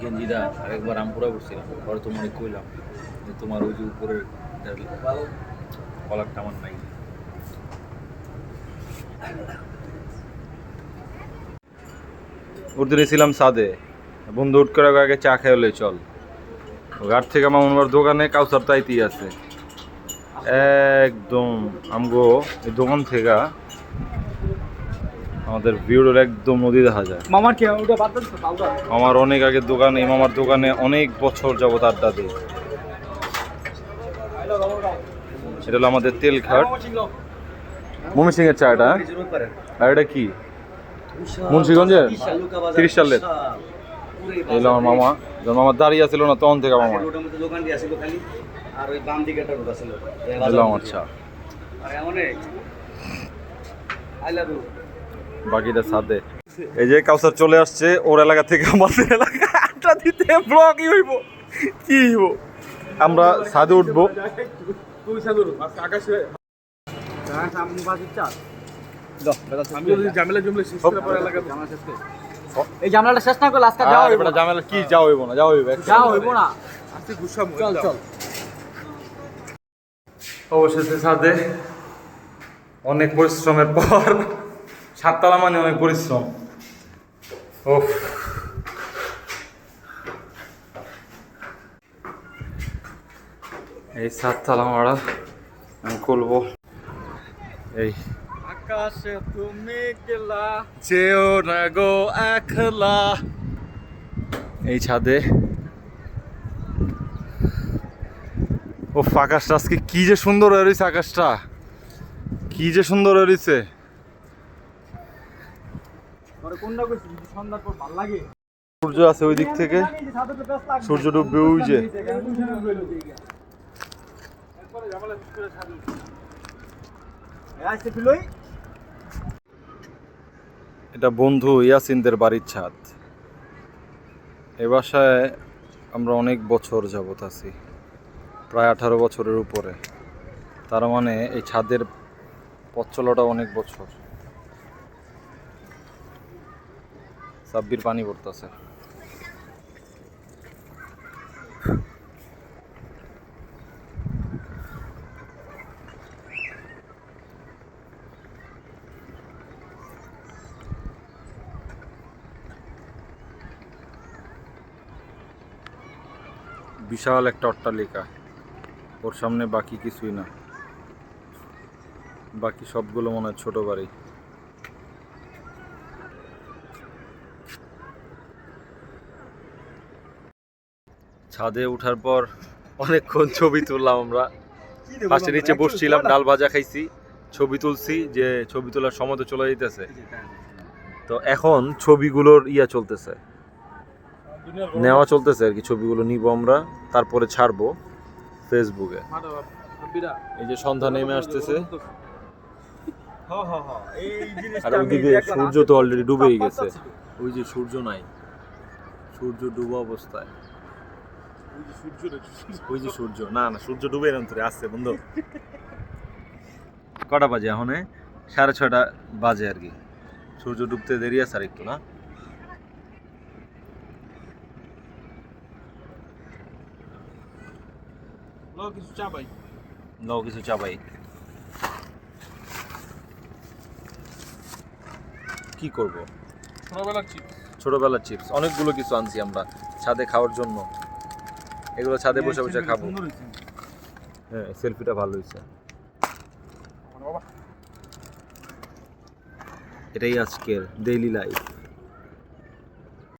গেঞ্জিটা আরেকবার আমপুরা করছিলাম পরে তোমার কইলাম যে তোমার ওই যে উপরের কলারটা আমার নাই। উঠতে ছিলাম সাদে বন্ধু উঠ করে আগে চা খেয়ে হলে চল। ঘাট থেকে আমার মনে দোকানে কাউসার তাইতি আছে। একদম আমগো এই দোকান থেকে আমাদের ভিউর একদম নদী দেখা যায় মামার কি ওটা বাদ আমার অনেক আগের দোকান এই মামার দোকানে অনেক বছর যাবত আড্ডা দিই। এটা হলো আমাদের তেল ঘাট মমি সিং এর চাটা আর এটা কি? মুন্সিগঞ্জের? তিরিশ সালের। এই আমার মামা। যখন মামা দাঁড়িয়ে ছিল না তখন থেকে মামা। আর ওই বাম দিকে একটা রোড আছিল আমার চা। I love you. বাকিটা সাথে এই যে কাউসার চলে আসছে ওর এলাকা থেকে আমাদের এলাকা। দিতে ব্লগই হইব। কি হইব? আমরা সাদে উঠবো। এই জামলাটা শেষ না করলে আজকে যাওয়া হইব না। ঝামেলা কি যাওয়া হইব না? যাওয়া হইব যাওয়া হইব না। আজকে গুসাম চল চল। অবশেষে সাদে অনেক পরিশ্রমের পর সাততলা মানে অনেক পরিশ্রম। ওফ এই সাততলা মারা আমি খুলবো। এই। আকাশে তুমি গেলা যেও না গো একলা। এই ছাদে। ও আকাশটা আজকে কি যে সুন্দর হয়ে রয়েছে আকাশটা। কি যে সুন্দর হয়ে রয়েছে সূর্য আছে ওই দিক থেকে। সূর্য ডুববে ওই যে। এটা বন্ধু ইয়াসিনদের বাড়ির ছাদ। এ বাসায় আমরা অনেক বছর যাবত আছি। প্রায় আঠারো বছরের উপরে। তার মানে এই ছাদের পথ চলাটা অনেক বছর। সাব্বির পানি পড়তেছে। বিশাল একটা অট্টালিকা, ওর সামনে বাকি কিছুই না। বাকি সবগুলো মনে হয় ছোট বাড়ি। ছাদে ওঠার পর অনেকক্ষণ ছবি তুললাম আমরা। ফার্স্টে নিচে বসছিলাম ডাল ভাজা খাইছি ছবি তুলছি যে ছবি তোলার সময় তো চলে যেতেছে তো এখন ছবিগুলোর ইয়া চলতেছে। নেওয়া চলতেছে আর কি ছবিগুলো নিব আমরা তারপরে ছাড়বো ফেসবুকে। এই যে সন্ধ্যা নেমে আসতেছে। আর ওইদিকে সূর্য তো অলরেডি ডুবেই গেছে। ওই যে সূর্য নাই সূর্য ডুবা অবস্থায়। ওই যে সূর্য না না সূর্য ডুবে অন্তরে আসছে বন্ধু। কটা বাজে এখন সাড়ে ছয়টা বাজে আর কি। সূর্য ডুবতে দেরি আছে আর একটু না? কিছু চা চাপাই কি করব? ছোটবেলার চিপ ছোটবেলার চিপস অনেকগুলো কিছু আনছি আমরা ছাদে খাওয়ার জন্য। এগুলো ছাদে বসে বসে খাব। হ্যাঁ সেলফিটা ভালো হয়েছে। এটাই আজকের ডেইলি লাইফ